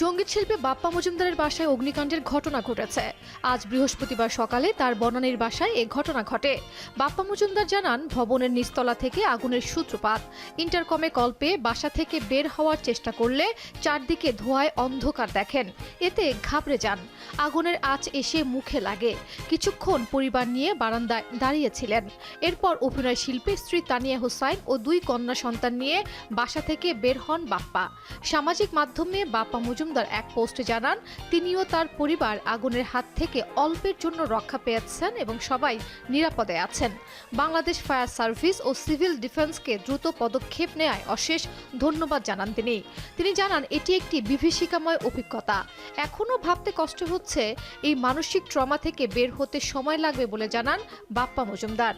সংগীত শিল্পী বাপ্পা মজুমদারের বাসায় অগ্নিকাণ্ডের ঘটনা ঘটেছে। আজ বৃহস্পতিবার সকালে তার বনানীর বাসায় এ ঘটনা ঘটে। বাপ্পা মজুমদার জানান, ভবনের নিচতলা থেকে আগুনের সূত্রপাত। ইন্টারকমে কল পেয়ে বাসা থেকে বের হওয়ার চেষ্টা করলে চারদিকে ধোঁয়ায় অন্ধকার দেখেন। এতে ঘাবড়ে যান। আগুনের আঁচ এসে মুখে লাগে। কিছুক্ষণ পরিবার নিয়ে বারান্দায় দাঁড়িয়েছিলেন। এরপর অভিনয় শিল্পী স্ত্রী তানিয়া হুসাইন ও দুই কন্যা সন্তান নিয়ে বাসা থেকে বের হন বাপ্পা। সামাজিক মাধ্যমে বাপ্পা মজুমদার এক পোস্টে জানান, তিনিও তার পরিবার আগুনের হাত থেকে অল্পের জন্য রক্ষা পেয়েছেন এবং সবাই নিরাপদে আছেন। বাংলাদেশ ফায়ার সার্ভিস ও সিভিল ডিফেন্সকে দ্রুত পদক্ষেপ নেয় অশেষ ধন্যবাদ জানান তিনি। তিনি জানান, এটি একটি বিভীষিকাময় অভিজ্ঞতা। এখনও ভাবতে কষ্ট হচ্ছে, এই মানসিক ট্রমা থেকে বের হতে সময় লাগবে বলে জানান বাপ্পা মজুমদার।